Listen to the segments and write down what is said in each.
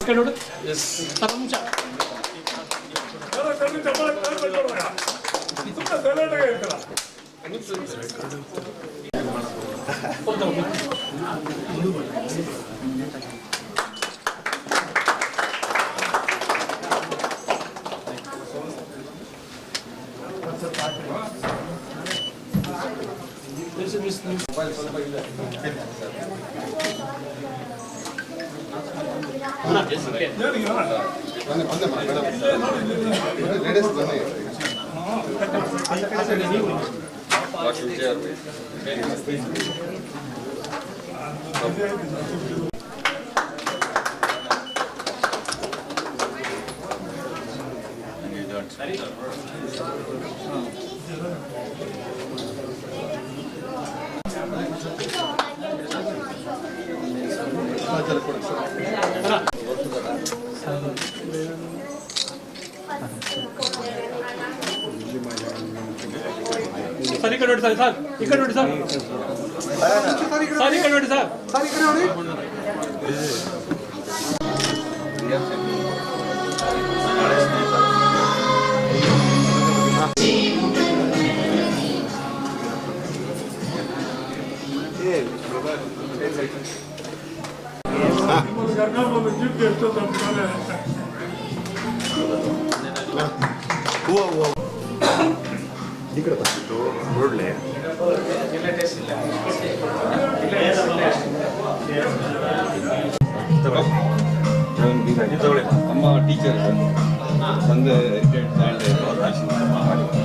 ఇక్కడ ನೋಡು ಸರ್ ಒಂದು ನಿಮಿಷ ಲೇಡೀಸ್ ಬನ್ನಿ ಸರ್ ಈ ಕಡೆ ನೋಡಿ ಸರ್ ಸರ್ ಈ ಕಡೆ ನೋಡಿ ಸರ್ ಸರ್ ಈ ಕಡೆ ನೋಡಿ ಸರ್ ಹೂವು ಹೂವು ಈ ಕಡೆ ಬಂದಿತ್ತು ಒಳ್ಳೆ ನಮ್ಮ ಟೀಚರ್ ತಂದೆ ಬನ್ನಿ ಖಂಡಿತ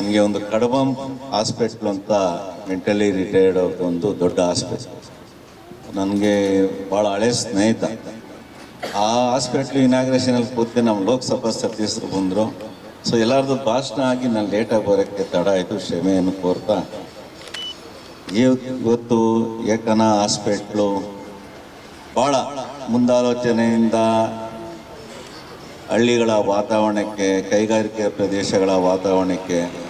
ನನಗೆ ಒಂದು ಕಡಬಂ ಹಾಸ್ಪಿಟ್ಲ್ ಅಂತ ಮೆಂಟಲಿ ರಿಟೈರ್ಡ್ ಅವ್ರದ್ದು ಒಂದು ದೊಡ್ಡ ಹಾಸ್ಪಿಟ್ಲ್ ನನಗೆ ಭಾಳ ಹಳೆ ಸ್ನೇಹಿತ. ಆ ಹಾಸ್ಪಿಟ್ಲ್ ಇನಾಗ್ರೇಷನಲ್ಲಿ ಕೂತು ನಮ್ಮ ಲೋಕಸಭಾ ಸದಸ್ಯರು ಬಂದರು. ಸೊ ಎಲ್ಲರದ್ದು ಭಾಷಣ ಆಗಿ ನಾನು ಲೇಟಾಗಿ ಬರೋಕ್ಕೆ ತಡ ಆಯಿತು, ಕ್ಷಮೆಯನ್ನು ಕೋರ್ತಾ. ಇವ್- ಇವತ್ತು ಏಕನ ಹಾಸ್ಪಿಟ್ಲು ಭಾಳ ಮುಂದಾಲೋಚನೆಯಿಂದ ಹಳ್ಳಿಗಳ ವಾತಾವರಣಕ್ಕೆ ಕೈಗಾರಿಕೆ ಪ್ರದೇಶಗಳ ವಾತಾವರಣಕ್ಕೆ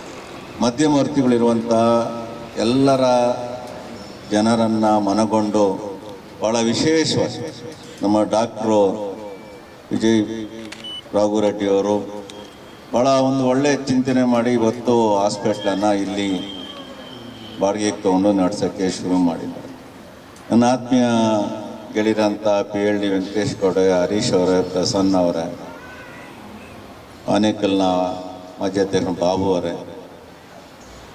ಮಧ್ಯವರ್ತಿಗಳಿರುವಂಥ ಎಲ್ಲರ ಜನರನ್ನು ಮನಗೊಂಡು ಭಾಳ ವಿಶೇಷವಾಗಿ ನಮ್ಮ ಡಾಕ್ಟ್ರು ವಿಜಯ್ ರಾಘುರೆಡ್ಡಿಯವರು ಭಾಳ ಒಂದು ಒಳ್ಳೆಯ ಚಿಂತನೆ ಮಾಡಿ ಇವತ್ತು ಹಾಸ್ಪಿಟ್ಲನ್ನು ಇಲ್ಲಿ ಬಾಡಿಗೆಗೆ ತಗೊಂಡು ನಡೆಸೋಕ್ಕೆ ಶುರು ಮಾಡಿದ್ದಾರೆ. ನನ್ನ ಆತ್ಮೀಯ ಗೆಳೆಯರಂಥ P L D Venkatesh Gowda, Harish ಅವರೇ, ಪ್ರಸನ್ನ ಅವರೇ, ಆನೇಕಲ್ನ ಮಾಜಿ ಅಧ್ಯಕ್ಷ ಬಾಬು ಅವರೇ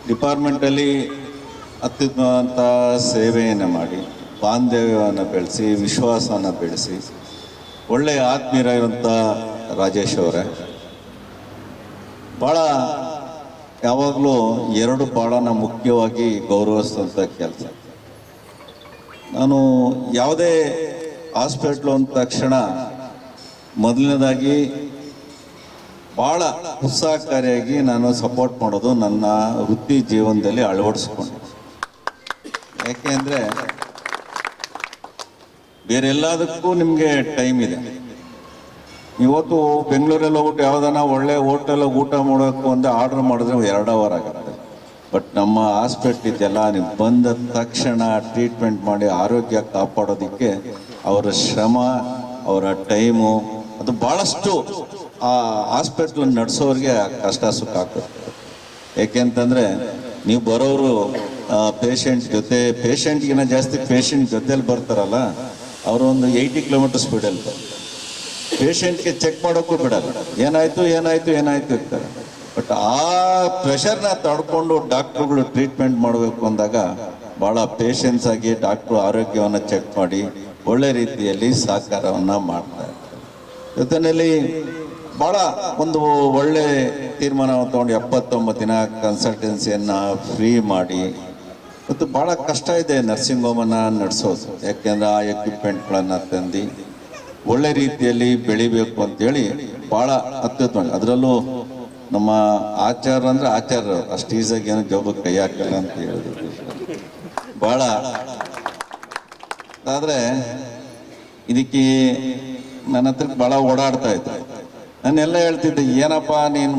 ಡಿಪಾರ್ಟ್ಮೆಂಟಲ್ಲಿ ಅತ್ಯುತ್ತಮವಂಥ ಸೇವೆಯನ್ನು ಮಾಡಿ, ಬಾಂಧವ್ಯವನ್ನು ಬೆಳೆಸಿ, ವಿಶ್ವಾಸವನ್ನು ಬೆಳೆಸಿ ಒಳ್ಳೆಯ ಆತ್ಮೀಯರಾಗಿರುವಂಥ ರಾಜೇಶ್ ಅವರೇ, ಭಾಳ ಯಾವಾಗಲೂ ಎರಡು ಭಾಳನ ಮುಖ್ಯವಾಗಿ ಗೌರವಿಸುವಂಥ ಕೆಲಸ. ನಾನು ಯಾವುದೇ ಹಾಸ್ಪಿಟ್ಲು ಅಂದ ತಕ್ಷಣ ಮೊದಲನೇದಾಗಿ ಭಾಳ ಉತ್ಸಾಹಕಾರಿಯಾಗಿ ನಾನು ಸಪೋರ್ಟ್ ಮಾಡೋದು ನನ್ನ ವೃತ್ತಿ ಜೀವನದಲ್ಲಿ ಅಳವಡಿಸ್ಕೊಂಡು ಬೇರೆ ಎಲ್ಲದಕ್ಕೂ ನಿಮಗೆ ಟೈಮ್ ಇದೆ. ಇವತ್ತು ಬೆಂಗಳೂರಲ್ಲಿ ಹೋಗ್ಬಿಟ್ಟು ಯಾವ್ದಾನ ಒಳ್ಳೆ ಹೋಟೆಲ್ ಊಟ ಮಾಡೋಕೆ ಒಂದು ಆರ್ಡರ್ ಮಾಡಿದ್ರೆ ಎರಡು ಅವರ್ ಆಗುತ್ತೆ. ಬಟ್ ನಮ್ಮ ಹಾಸ್ಪಿಟ್ಲ್ ಇದೆಯಲ್ಲ, ನೀವು ಬಂದ ತಕ್ಷಣ ಟ್ರೀಟ್ಮೆಂಟ್ ಮಾಡಿ ಆರೋಗ್ಯ ಕಾಪಾಡೋದಕ್ಕೆ ಅವರ ಶ್ರಮ, ಅವರ ಟೈಮು ಅದು ಭಾಳಷ್ಟು ಆ ಹಾಸ್ಪಿಟ್ಲ್ ನಡೆಸೋರಿಗೆ ಕಷ್ಟ ಸುಖ ಆಗ್ತದೆ. ಏಕೆಂತಂದರೆ ನೀವು ಬರೋರು ಪೇಷಂಟ್ ಜೊತೆ ಪೇಷಂಟ್ಗಿನ ಜಾಸ್ತಿ ಪೇಷಂಟ್ ಜೊತೆಲಿ ಬರ್ತಾರಲ್ಲ ಅವರು ಒಂದು ಏಯ್ಟಿ ಕಿಲೋಮೀಟರ್ ಸ್ಪೀಡಲ್ಲಿ ಪೇಷಂಟ್ಗೆ ಚೆಕ್ ಮಾಡೋಕ್ಕೂ ಬಿಡಲ್ಲ. ಏನಾಯ್ತು ಏನಾಯ್ತು ಏನಾಯ್ತು ಇರ್ತಾರೆ. ಬಟ್ ಆ ಪ್ರೆಷರ್ನ ತಡ್ಕೊಂಡು ಡಾಕ್ಟ್ರುಗಳು ಟ್ರೀಟ್ಮೆಂಟ್ ಮಾಡಬೇಕು ಅಂದಾಗ ಭಾಳ ಪೇಷನ್ಸ್ ಆಗಿ ಡಾಕ್ಟ್ರು ಆರೋಗ್ಯವನ್ನು ಚೆಕ್ ಮಾಡಿ ಒಳ್ಳೆ ರೀತಿಯಲ್ಲಿ ಸಹಕಾರವನ್ನು ಮಾಡ್ತಾರೆ ಜೊತೆಯಲ್ಲಿ ಭಾಳ ಒಂದು ಒಳ್ಳೆ ತೀರ್ಮಾನವನ್ನು ತಗೊಂಡು ಎಪ್ಪತ್ತೊಂಬತ್ತು ದಿನ ಕನ್ಸಲ್ಟೆನ್ಸಿಯನ್ನು ಫ್ರೀ ಮಾಡಿ. ಮತ್ತು ಭಾಳ ಕಷ್ಟ ಇದೆ ನರ್ಸಿಂಗ್ ಹೋಮನ್ನು ನಡೆಸೋದು. ಯಾಕೆಂದರೆ ಆ ಎಕ್ವಿಪ್ಮೆಂಟ್ಗಳನ್ನು ತಂದು ಒಳ್ಳೆ ರೀತಿಯಲ್ಲಿ ಬೆಳಿಬೇಕು ಅಂತೇಳಿ ಭಾಳ ಅತ್ಯುತ್ತಮ. ಅದರಲ್ಲೂ ನಮ್ಮ ಆಚಾರ ಅಂದರೆ ಆಚಾರ ಅಷ್ಟು ಈಸಾಗಿ ಏನು ಜಾಬಕ್ಕೆ ಕೈ ಹಾಕಲ್ಲ ಅಂತ ಹೇಳಿದ್ರು. ಭಾಳ ಆದರೆ ಇದಕ್ಕೆ ನನ್ನ ಹತ್ರ ಭಾಳ ಓಡಾಡ್ತಾ ಇದ್ದೆ ನಾನೆಲ್ಲ ಹೇಳ್ತಿದ್ದೆ, ಏನಪ್ಪ ನೀನು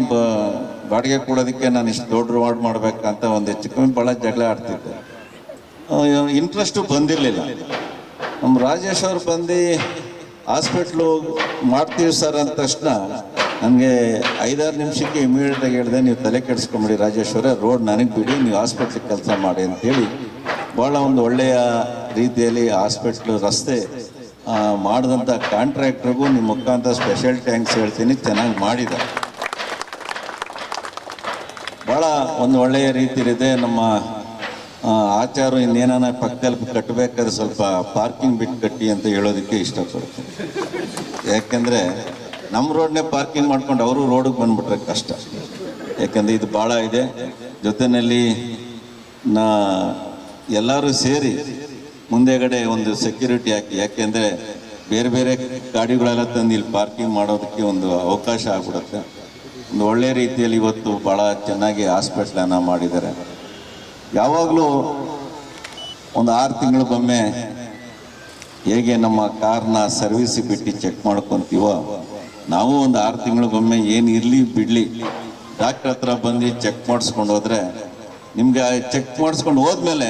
ಬಾಡಿಗೆ ಕೊಡೋದಕ್ಕೆ ನಾನು ಇಷ್ಟು ದೊಡ್ಡ ರಿವಾರ್ಡ್ ಮಾಡ್ಬೇಕಂತ ಒಂದು ಹೆಚ್ಚು ಕಮ್ಮಿ ಭಾಳ ಜಗಳ ಆಡ್ತಿದ್ದೆ. ಇಂಟ್ರೆಸ್ಟು ಬಂದಿರಲಿಲ್ಲ. ನಮ್ಮ ರಾಜೇಶ್ ಅವ್ರು ಬಂದು ಹಾಸ್ಪಿಟ್ಲು ಮಾಡ್ತೀವಿ ಸರ್ ಅಂದ ತಕ್ಷಣ ನನಗೆ ಐದಾರು ನಿಮಿಷಕ್ಕೆ ಇಮಿಡಿಯೇಟಾಗಿ ಹೇಳಿದೆ, ನೀವು ತಲೆ ಕೆಡಿಸ್ಕೊಂಬಿಡಿ ರಾಜೇಶ್ ಅವರೇ ರೋಡ್ ನನಗೆ ಬಿಡಿ, ನೀವು ಹಾಸ್ಪಿಟ್ಲಿಗೆ ಕೆಲಸ ಮಾಡಿ ಅಂತೇಳಿ ಭಾಳ ಒಂದು ಒಳ್ಳೆಯ ರೀತಿಯಲ್ಲಿ ಹಾಸ್ಪಿಟ್ಲು ರಸ್ತೆ ಮಾಡಿದಂಥ ಕಾಂಟ್ರಾಕ್ಟ್ರಿಗೂ ನಿಮ್ಮ ಮುಖಾಂತರ ಸ್ಪೆಷಲ್ ಟ್ಯಾಂಕ್ಸ್ ಹೇಳ್ತೀನಿ. ಚೆನ್ನಾಗಿ ಮಾಡಿದ. ಭಾಳ ಒಂದು ಒಳ್ಳೆಯ ರೀತಿಲಿದೆ. ನಮ್ಮ ಆಚಾರು ಇನ್ನೇನ ಪಕ್ಕದಲ್ಲಿ ಕಟ್ಟಬೇಕಾದ್ರೆ ಸ್ವಲ್ಪ ಪಾರ್ಕಿಂಗ್ ಬಿಟ್ಟು ಕಟ್ಟಿ ಅಂತ ಹೇಳೋದಕ್ಕೆ ಇಷ್ಟಪಡ್ತೀನಿ. ಯಾಕೆಂದರೆ ನಮ್ಮ ರೋಡ್ನೇ ಪಾರ್ಕಿಂಗ್ ಮಾಡ್ಕೊಂಡು ಅವರು ರೋಡಿಗೆ ಬಂದುಬಿಟ್ರೆ ಕಷ್ಟ. ಯಾಕೆಂದರೆ ಇದು ಭಾಳ ಇದೆ. ಜೊತೆಯಲ್ಲಿ ನಾ ಎಲ್ಲರೂ ಸೇರಿ ಮುಂದೆಗಡೆ ಒಂದು ಸೆಕ್ಯೂರಿಟಿ ಹಾಕಿ ಯಾಕೆಂದರೆ ಬೇರೆ ಬೇರೆ ಗಾಡಿಗಳೆಲ್ಲ ತಂದು ಇಲ್ಲಿ ಪಾರ್ಕಿಂಗ್ ಮಾಡೋದಕ್ಕೆ ಒಂದು ಅವಕಾಶ ಆಗ್ಬಿಡುತ್ತೆ. ಒಂದು ಒಳ್ಳೆ ರೀತಿಯಲ್ಲಿ ಇವತ್ತು ಭಾಳ ಚೆನ್ನಾಗಿ ಹಾಸ್ಪಿಟ್ಲನ್ನು ಮಾಡಿದ್ದಾರೆ. ಯಾವಾಗಲೂ ಒಂದು ಆರು ತಿಂಗಳಿಗೊಮ್ಮೆ ಹೇಗೆ ನಮ್ಮ ಕಾರ್ನ ಸರ್ವಿಸ್ ಬಿಟ್ಟು ಚೆಕ್ ಮಾಡ್ಕೊತೀವೋ, ನಾವು ಒಂದು ಆರು ತಿಂಗಳಿಗೊಮ್ಮೆ ಏನು ಇರಲಿ ಬಿಡಲಿ ಡಾಕ್ಟ್ರ್ ಹತ್ರ ಬಂದು ಚೆಕ್ ಮಾಡಿಸ್ಕೊಂಡು ಹೋದ್ರೆ ನಿಮ್ಗೆ ಚೆಕ್ ಮಾಡಿಸ್ಕೊಂಡು ಹೋದ್ಮೇಲೆ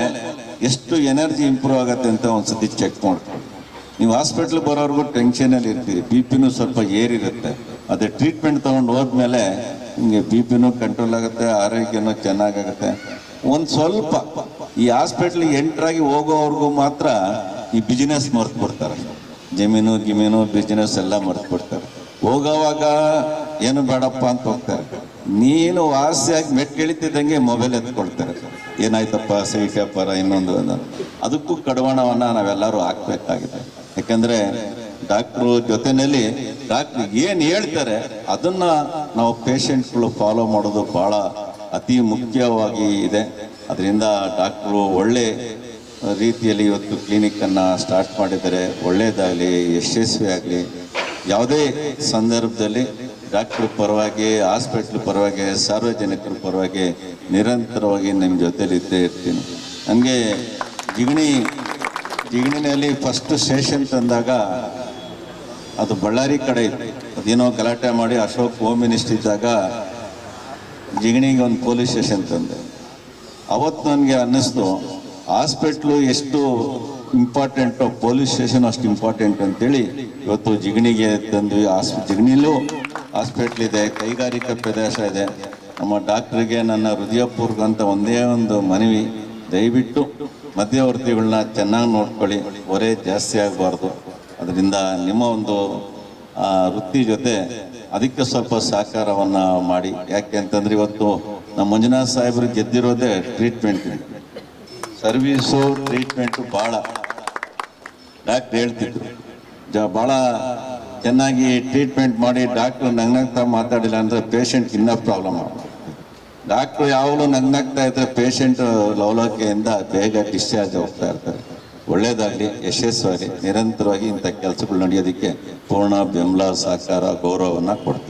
ಎಷ್ಟು ಎನರ್ಜಿ ಇಂಪ್ರೂವ್ ಆಗುತ್ತೆ ಅಂತ ಒಂದ್ಸತಿ ಚೆಕ್ ಮಾಡ್ಕೊಂಡು ನೀವು ಹಾಸ್ಪಿಟ್ಲ್ ಬರೋರ್ಗು ಟೆನ್ಷನಲ್ಲಿ ಇರ್ತೀರಿ. ಬಿ ಪಿನೂ ಸ್ವಲ್ಪ ಏರಿರುತ್ತೆ. ಅದೇ ಟ್ರೀಟ್ಮೆಂಟ್ ತಗೊಂಡು ಹೋದ್ಮೇಲೆ ನಿಮಗೆ ಬಿ ಪಿನೂ ಕಂಟ್ರೋಲ್ ಆಗುತ್ತೆ, ಆರೋಗ್ಯನೂ ಚೆನ್ನಾಗಾಗುತ್ತೆ. ಒಂದು ಸ್ವಲ್ಪ ಈ ಹಾಸ್ಪಿಟ್ಲಿಗೆ ಎಂಟ್ರಾಗಿ ಹೋಗೋವರೆಗೂ ಮಾತ್ರ ಈ ಬಿಸಿನೆಸ್ ಮರ್ತು ಬಿಡ್ತಾರೆ. ಜಮೀನು, ಗಿಮೀನು ಬಿಸಿನೆಸ್ ಎಲ್ಲ ಮರ್ತು ಬಿಡ್ತಾರೆ. ಹೋಗೋವಾಗ ಏನು ಬೇಡಪ್ಪ ಅಂತ ಹೋಗ್ತಾರೆ. ನೀನು ವಾಸಿಯಾಗಿ ಮೆಟ್ಗೆಳಿತಿದ್ದಂಗೆ ಮೊಬೈಲ್ ಎತ್ಕೊಳ್ತಾರೆ ಏನಾಯ್ತಪ್ಪ, ಸೈಟ್ ವ್ಯಾಪಾರ ಇನ್ನೊಂದು ಅದಕ್ಕೂ ಕಡವಾಣವನ್ನು ನಾವೆಲ್ಲರೂ ಹಾಕ್ಬೇಕಾಗಿದೆ. ಯಾಕಂದ್ರೆ ಡಾಕ್ಟ್ರು ಜೊತೆಯಲ್ಲಿ ಡಾಕ್ಟ್ರು ಏನು ಹೇಳ್ತಾರೆ, ಅದನ್ನ ನಾವು ಪೇಷಂಟ್ಗಳು ಫಾಲೋ ಮಾಡೋದು ಬಹಳ ಅತಿ ಮುಖ್ಯವಾಗಿ ಇದೆ. ಅದರಿಂದ ಡಾಕ್ಟ್ರು ಒಳ್ಳೆ ರೀತಿಯಲ್ಲಿ ಇವತ್ತು ಕ್ಲಿನಿಕ್ಕನ್ನು ಸ್ಟಾರ್ಟ್ ಮಾಡಿದ್ದಾರೆ. ಒಳ್ಳೆಯದಾಗಲಿ ಯಶಸ್ವಿ ಆಗಲಿ ಯಾವುದೇ ಸಂದರ್ಭದಲ್ಲಿ ಡಾಕ್ಟ್ರ್ ಪರವಾಗಿ, ಹಾಸ್ಪಿಟ್ಲ್ ಪರವಾಗಿ, ಸಾರ್ವಜನಿಕರ ಪರವಾಗಿ ನಿರಂತರವಾಗಿ ನಿಮ್ಮ ಜೊತೆಲಿ ಇದ್ದೇ ಇರ್ತೀನಿ. ನನಗೆ ಜಿಗಣಿ, ಜಿಗಣಿನಲ್ಲಿ ಫಸ್ಟ್ ಸ್ಟೇಷನ್ ತಂದಾಗ ಅದು ಬಳ್ಳಾರಿ ಕಡೆ ಇತ್ತು. ಅದೇನೋ ಗಲಾಟೆ ಮಾಡಿ ಅಶೋಕ್ ಹೋಮ್ ಮಿನಿಸ್ಟರ್ ಇದ್ದಾಗ ಜಿಗಣಿಗೆ ಒಂದು ಪೊಲೀಸ್ ಸ್ಟೇಷನ್ ತಂದೆ. ಅವತ್ತು ನನಗೆ ಅನ್ನಿಸ್ತು, ಹಾಸ್ಪಿಟ್ಲು ಎಷ್ಟು ಇಂಪಾರ್ಟೆಂಟು ಪೊಲೀಸ್ ಸ್ಟೇಷನ್ ಅಷ್ಟು ಇಂಪಾರ್ಟೆಂಟ್ ಅಂತೇಳಿ ಇವತ್ತು ಜಿಗಣಿಗೆ ತಂದ್ವಿ. ಆಸ್ಪ ಜಿಗಣಿಲೂ ಹಾಸ್ಪಿಟ್ಲ್ ಇದೆ ಕೈಗಾರಿಕಾ ಪ್ರದೇಶ ಇದೆ. ನಮ್ಮ ಡಾಕ್ಟ್ರಿಗೆ ನನ್ನ ಹೃದಯಪೂರ್ವಕ ಅಂತ ಒಂದೇ ಒಂದು ಮನವಿ, ದಯವಿಟ್ಟು ಮಧ್ಯವರ್ತಿಗಳನ್ನ ಚೆನ್ನಾಗಿ ನೋಡ್ಕೊಳ್ಳಿ, ಹೊರೆ ಜಾಸ್ತಿ ಆಗಬಾರ್ದು. ಅದರಿಂದ ನಿಮ್ಮ ಒಂದು ವೃತ್ತಿ ಜೊತೆ ಅದಕ್ಕೆ ಸ್ವಲ್ಪ ಸಹಕಾರವನ್ನು ಮಾಡಿ. ಯಾಕೆ ಅಂತಂದ್ರೆ ಇವತ್ತು ನಮ್ಮ ಮಂಜುನಾಥ್ ಸಾಹೇಬ್ರಿಗೆ ಗೆದ್ದಿರೋದೇ ಟ್ರೀಟ್ಮೆಂಟ್ ಸರ್ವೀಸು ಟ್ರೀಟ್ಮೆಂಟು ಭಾಳ ಡಾಕ್ಟ್ರ್ ಹೇಳ್ತಿದ್ರು. ಜ ಭಾಳ ಚೆನ್ನಾಗಿ ಟ್ರೀಟ್ಮೆಂಟ್ ಮಾಡಿ ಡಾಕ್ಟ್ರು ನಗ್ನಗ್ತಾ ಮಾತಾಡಿಲ್ಲ ಅಂದರೆ ಪೇಷಂಟ್ ಇನ್ನೂ ಪ್ರಾಬ್ಲಮ್ ಡಾಕ್ಟ್ರು ಯಾವಾಗಲೂ ನಗ್ನಗ್ತಾ ಇದ್ದರೆ ಪೇಷಂಟ್ ಲವಲೋಕೆಯಿಂದ ಬೇಗ ಡಿಸ್ಚಾರ್ಜ್ ಹೋಗ್ತಾ ಇರ್ತಾರೆ. ಒಳ್ಳೇದಾಗಲಿ ಯಶಸ್ವಾಗಿ ನಿರಂತರವಾಗಿ ಇಂಥ ಕೆಲಸಗಳು ನಡೆಯೋದಕ್ಕೆ ಪೂರ್ಣ ಬೆಂಬಲ, ಸಹಕಾರ, ಗೌರವವನ್ನು ಕೊಡ್ತೀವಿ